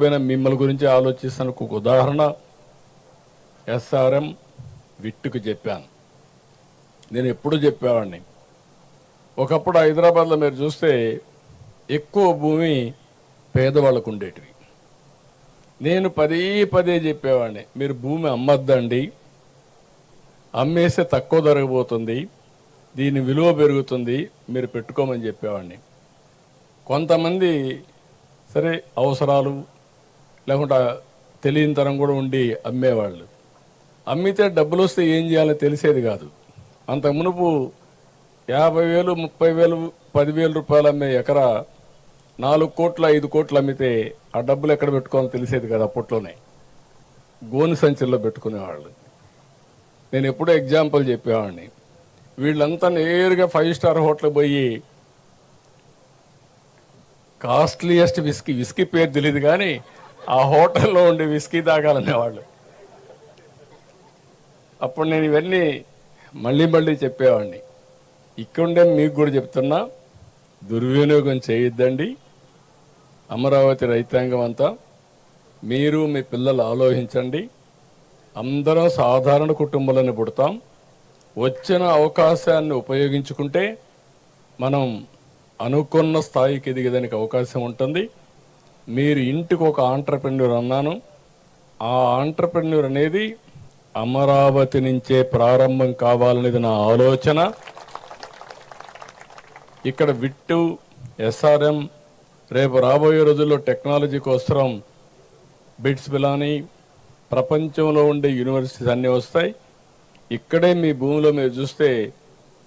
పోయిన మిమ్మల్ని గురించి ఆలోచిస్తాను. ఒక ఉదాహరణ ఎస్ఆర్ఎం విట్టుకు చెప్పాను. నేను ఎప్పుడు చెప్పేవాడిని. ఒకప్పుడు హైదరాబాద్లో మీరు చూస్తే ఎక్కువ భూమి పేదవాళ్ళకు ఉండేటివి. నేను పదే పదే చెప్పేవాడిని మీరు భూమి అమ్మద్దండి అమ్మేస్తే తక్కువ ధరగబోతుంది దీని విలువ పెరుగుతుంది మీరు పెట్టుకోమని చెప్పేవాడిని. కొంతమంది సరే అవసరాలు లేకుండా తెలియని తరం కూడా ఉండి అమ్మేవాళ్ళు. అమ్మితే డబ్బులు వస్తే ఏం చేయాలో తెలిసేది కాదు. అంత మునుపు యాభై వేలు ముప్పై వేలు పదివేల రూపాయలు అమ్మే ఎకరా నాలుగు కోట్ల ఐదు కోట్లు అమ్మితే ఆ డబ్బులు ఎక్కడ పెట్టుకోవాలో తెలిసేది కదా అప్పట్లోనే. గోని సంచుల్లో పెట్టుకునేవాళ్ళు. నేను ఎప్పుడూ ఎగ్జాంపుల్ చెప్పేవాడిని. వీళ్ళంతా నేరుగా ఫైవ్ స్టార్ హోటల్ పోయి కాస్ట్లీయెస్ట్ విస్కీ విస్కీ పేరు తెలియదు కానీ ఆ హోటల్లో ఉండే విస్కీ తాగాలనేవాళ్ళు. అప్పుడు నేను ఇవన్నీ మళ్ళీ మళ్ళీ చెప్పేవాడిని. ఇక్కడుండే మీకు కూడా చెప్తున్నా దుర్వినియోగం చేయొద్దండి. అమరావతి రైతాంగం అంతా మీరు మీ పిల్లలు ఆలోచించండి. అందరం సాధారణ కుటుంబాలను పుడతాం. వచ్చిన అవకాశాన్ని ఉపయోగించుకుంటే మనం అనుకున్న స్థాయికి ఎదిగేదానికి అవకాశం ఉంటుంది. మీరు ఇంటికి ఒక ఆంటర్ప్రెన్యూర్ అన్నాను. ఆ ఆంటర్ప్రెన్యూర్ అనేది అమరావతి నుంచే ప్రారంభం కావాలనేది నా ఆలోచన. ఇక్కడ విట్టు ఎస్ఆర్ఎం రేపు రాబోయే రోజుల్లో టెక్నాలజీ కోసం బిట్స్ బిలాని ప్రపంచంలో ఉండే యూనివర్సిటీస్ అన్నీ వస్తాయి. ఇక్కడే మీ భూమిలో మీరు చూస్తే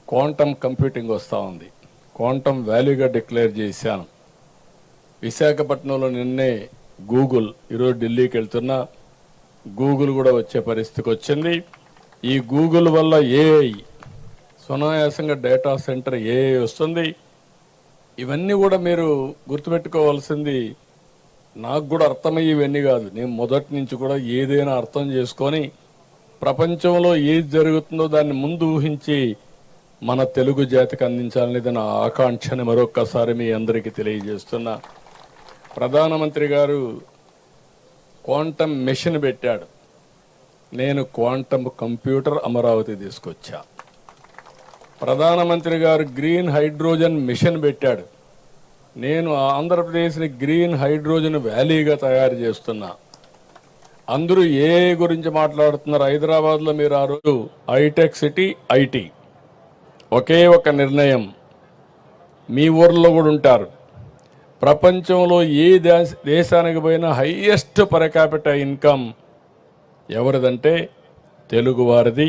క్వాంటమ్ కంప్యూటింగ్ వస్తూ ఉంది. క్వాంటమ్ వాల్యూగా డిక్లేర్ చేశాను. విశాఖపట్నంలో నిన్నే గూగుల్ ఈరోజు ఢిల్లీకి వెళ్తున్నా గూగుల్ కూడా వచ్చే పరిస్థితికి వచ్చింది. ఈ గూగుల్ వల్ల ఏఐ సునాయాసంగా డేటా సెంటర్ ఏఐ వస్తుంది. ఇవన్నీ కూడా మీరు గుర్తుపెట్టుకోవాల్సింది నాకు కూడా అర్థమయ్యేవన్నీ కాదు. నేను మొదటి నుంచి కూడా ఏదైనా అర్థం చేసుకొని ప్రపంచంలో ఏది జరుగుతుందో దాన్ని ముందు ఊహించి మన తెలుగు జాతికి అందించాలనేది నా ఆకాంక్షని మరొక్కసారి మీ అందరికీ తెలియజేస్తున్నా. ప్రధానమంత్రి గారు క్వాంటమ్ మెషిన్ పెట్టాడు. నేను క్వాంటమ్ కంప్యూటర్ అమరావతి తీసుకొచ్చా. ప్రధానమంత్రి గారు గ్రీన్ హైడ్రోజన్ మిషన్ పెట్టాడు. నేను ఆంధ్రప్రదేశ్ని గ్రీన్ హైడ్రోజన్ వ్యాలీగా తయారు చేస్తున్నా. అందరూ ఏ గురించి మాట్లాడుతున్నారు? హైదరాబాద్లో మీరు ఆ రోజు హైటెక్ సిటీ ఐటీ. ఒకే ఒక నిర్ణయం. మీ ఊర్లో కూడా ఉంటారు. ప్రపంచంలో ఏ దేశానికి పోయినా హయ్యెస్ట్ పరకాపిట ఇన్కమ్ ఎవరిదంటే తెలుగువారిది.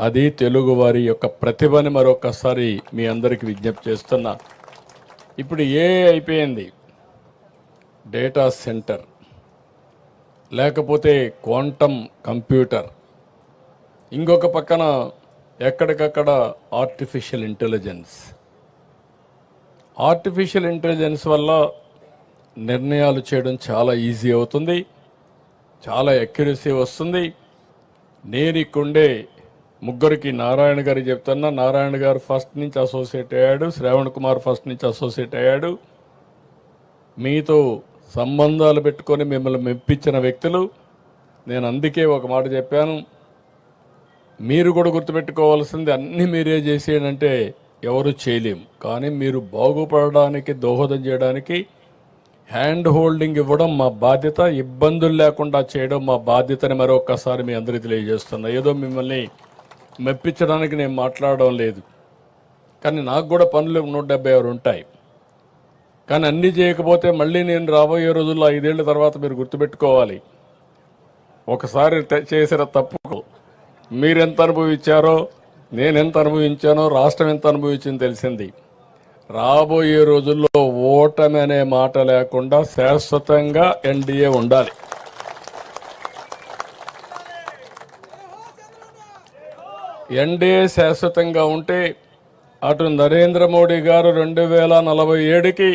అది తెలుగువారి యొక్క ప్రతిభని మరొకసారి మీ అందరికీ విజ్ఞప్తి చేస్తున్నా. ఇప్పుడు ఏ అయిపోయింది? డేటా సెంటర్ లేకపోతే క్వాంటమ్ కంప్యూటర్ ఇంకొక పక్కన ఎక్కడికక్కడ ఆర్టిఫిషియల్ ఇంటెలిజెన్స్ ఆర్టిఫిషియల్ ఇంటెలిజెన్స్ వల్ల నిర్ణయాలు చేయడం చాలా ఈజీ అవుతుంది చాలా ఎక్యురసీ వస్తుంది. నేను ఇక్కడే ముగ్గురికి నారాయణ గారు చెప్తున్నా. నారాయణ గారు ఫస్ట్ నుంచి అసోసియేట్ అయ్యాడు శ్రావణ్ కుమార్ ఫస్ట్ నుంచి అసోసియేట్ అయ్యాడు. మీతో సంబంధాలు పెట్టుకొని మిమ్మల్ని మెప్పించిన వ్యక్తులు. నేను అందుకే ఒక మాట చెప్పాను. మీరు కూడా గుర్తుపెట్టుకోవాల్సింది అన్ని మీరే చేసేయంటే ఎవరు చేయలేము. కానీ మీరు బాగుపడడానికి దోహదం చేయడానికి హ్యాండ్ హోల్డింగ్ ఇవ్వడం మా బాధ్యత. ఇబ్బందులు లేకుండా చేయడం మా బాధ్యతని మరొకసారి మీ అందరికీ తెలియజేస్తున్నా. ఏదో మిమ్మల్ని మెప్పించడానికి నేను మాట్లాడడం లేదు. కానీ నాకు కూడా పనులు నూట డెబ్బై ఆరు ఉంటాయి. కానీ అన్నీ చేయకపోతే మళ్ళీ నేను రాబోయే రోజుల్లో ఐదేళ్ళ తర్వాత మీరు గుర్తుపెట్టుకోవాలి. ఒకసారి చేసిన తప్పుకు మీరెంత అనుభవించారో నేను ఎంత అనుభవించానో రాష్ట్రం ఎంత అనుభవించింది తెలిసింది. రాబోయే రోజుల్లో ఓటమి అనే మాట లేకుండా శాశ్వతంగా ఎన్డీఏ ఉండాలి. ఎన్డీఏ శాశ్వతంగా ఉంటే అటు నరేంద్ర మోడీ గారు రెండు వేల నలభై ఏడుకి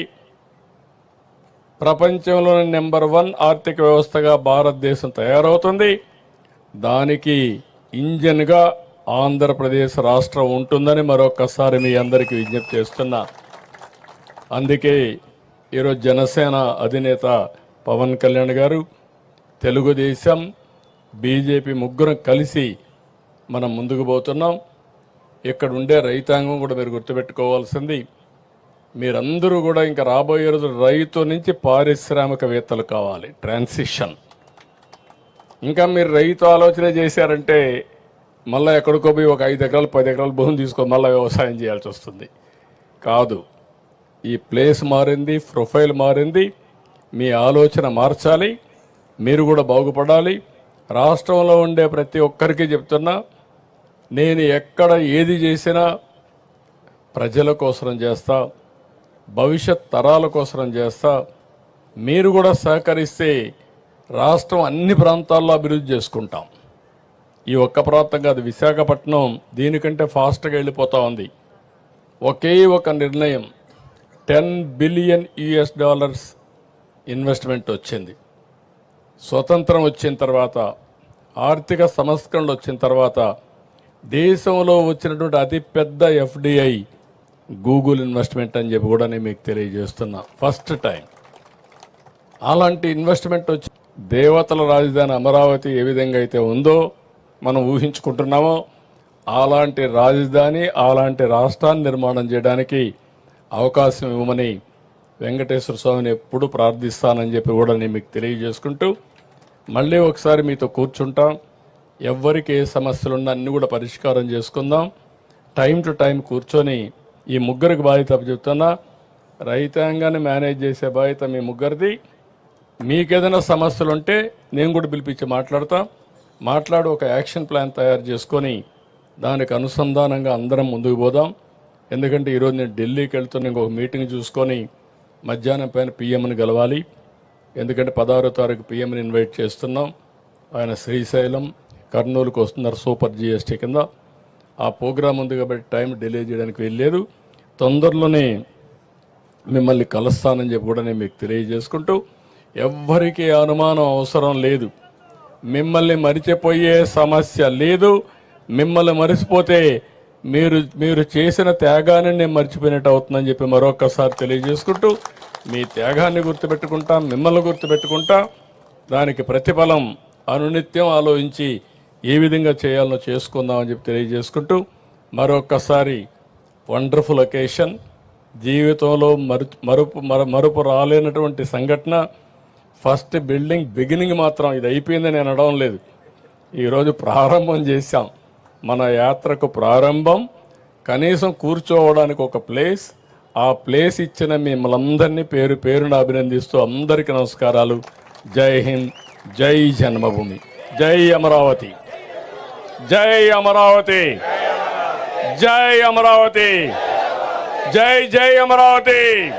ప్రపంచంలోని నెంబర్ వన్ ఆర్థిక వ్యవస్థగా భారతదేశం తయారవుతుంది. దానికి ఇంజన్గా ఆంధ్రప్రదేశ్ రాష్ట్రం ఉంటుందని మరొకసారి మీ అందరికీ విజ్ఞప్తి చేస్తున్నా. అందుకే ఈరోజు జనసేన అధినేత పవన్ కళ్యాణ్ గారు తెలుగుదేశం బీజేపీ ముగ్గురం కలిసి మనం ముందుకు పోతున్నాం. ఇక్కడ ఉండే రైతాంగం కూడా మీరు గుర్తుపెట్టుకోవాల్సింది మీరందరూ కూడా ఇంకా రాబోయే రోజు రైతు నుంచి పారిశ్రామికవేత్తలు కావాలి ట్రాన్సిషన్. ఇంకా మీరు రైతు ఆలోచన చేశారంటే మళ్ళీ ఎక్కడికో పోయి ఒక ఐదు ఎకరాలు పది ఎకరాలు భూమి తీసుకొని మళ్ళీ వ్యవసాయం చేయాల్సి వస్తుంది. కాదు ఈ ప్లేస్ మారింది ప్రొఫైల్ మారింది మీ ఆలోచన మార్చాలి మీరు కూడా బాగుపడాలి. రాష్ట్రంలో ఉండే ప్రతి ఒక్కరికి చెప్తున్నా నేను ఎక్కడ ఏది చేసినా ప్రజల కోసం చేస్తా భవిష్యత్ తరాల కోసం చేస్తా. మీరు కూడా సహకరిస్తే రాష్ట్రం అన్ని ప్రాంతాల్లో అభివృద్ధి చేసుకుంటాం. ఈ ఒక్క ప్రాంతం కాదు విశాఖపట్నం దీనికంటే ఫాస్ట్గా వెళ్ళిపోతూ ఉంది. ఒకే ఒక నిర్ణయం ten billion US dollars investment వచ్చింది. స్వతంత్రం వచ్చిన తర్వాత ఆర్థిక సంస్కరణలు వచ్చిన తర్వాత దేశంలో వచ్చినటువంటి అతిపెద్ద ఎఫ్డిఐ గూగుల్ ఇన్వెస్ట్మెంట్ అని చెప్పి కూడా నేను మీకు తెలియజేస్తున్నా. First time. అలాంటి ఇన్వెస్ట్మెంట్ వచ్చి దేవతల రాజధాని అమరావతి ఏ విధంగా అయితే ఉందో మనం ఊహించుకుంటున్నామో అలాంటి రాజధాని అలాంటి రాష్ట్రాన్ని నిర్మాణం చేయడానికి అవకాశం ఇవ్వమని వెంకటేశ్వర స్వామిని ఎప్పుడు ప్రార్థిస్తానని చెప్పి కూడా నేను మీకు తెలియజేసుకుంటూ మళ్ళీ ఒకసారి మీతో కూర్చుంటాం. ఎవరికి ఏ సమస్యలున్నా అన్నీ కూడా పరిష్కారం చేసుకుందాం. టైం టు టైం కూర్చొని ఈ ముగ్గురికి బాధ్యత చెప్తున్నా. రైతాంగాన్ని మేనేజ్ చేసే బాధ్యత మీ ముగ్గురిది. మీకేదైనా సమస్యలు ఉంటే నేను కూడా పిలిపించి మాట్లాడతాం. మాట్లాడి ఒక యాక్షన్ ప్లాన్ తయారు చేసుకొని దానికి అనుసంధానంగా అందరం ముందుకు పోదాం. ఎందుకంటే ఈరోజు నేను ఢిల్లీకి వెళ్తున్న ఇంకొక మీటింగ్ చూసుకొని మధ్యాహ్నం పైన పిఎంని గెలవాలి. ఎందుకంటే పదహారో తారీఖు పిఎంని ఇన్వైట్ చేస్తున్నాం. ఆయన శ్రీశైలం కర్నూలుకు వస్తున్నారు సూపర్ జిఎస్టీ కింద. ఆ ప్రోగ్రాం ఉంది కాబట్టి టైం డిలే చేయడానికి వెళ్ళలేదు తొందరలోనే మిమ్మల్ని కలుస్తానని చెప్పి కూడా నేను మీకు తెలియజేసుకుంటూ ఎవ్వరికీ అనుమానం అవసరం లేదు. మిమ్మల్ని మరిచిపోయే సమస్య లేదు. మిమ్మల్ని మరిచిపోతే మీరు మీరు చేసిన త్యాగాన్ని నేను మర్చిపోయినట్టు అవుతుందని చెప్పి మరొకసారి తెలియజేసుకుంటూ మీ త్యాగాన్ని గుర్తుపెట్టుకుంటా మిమ్మల్ని గుర్తుపెట్టుకుంటా. దానికి ప్రతిఫలం అనునిత్యం ఆలోచించి ఏ విధంగా చేయాలనో చేసుకుందామని చెప్పి తెలియజేసుకుంటూ మరొకసారి వండర్ఫుల్ ఒకేషన్. జీవితంలో మరు మరుపు మర మరుపు రాలేనటువంటి సంఘటన ఫస్ట్ బిల్డింగ్ బిగినింగ్ మాత్రం ఇది అయిపోయిందని నేను అనడం లేదు. ఈరోజు ప్రారంభం చేశాం. మన యాత్రకు ప్రారంభం. కనీసం కూర్చోవడానికి ఒక ప్లేస్. ఆ ప్లేస్ ఇచ్చిన మిమ్మల్ందరినీ పేరు పేరున అభినందిస్తూ అందరికీ నమస్కారాలు. జై హింద్ జై జన్మభూమి. జై అమరావతి. జై అమరావతి. జై అమరావతి. జై జై అమరావతి.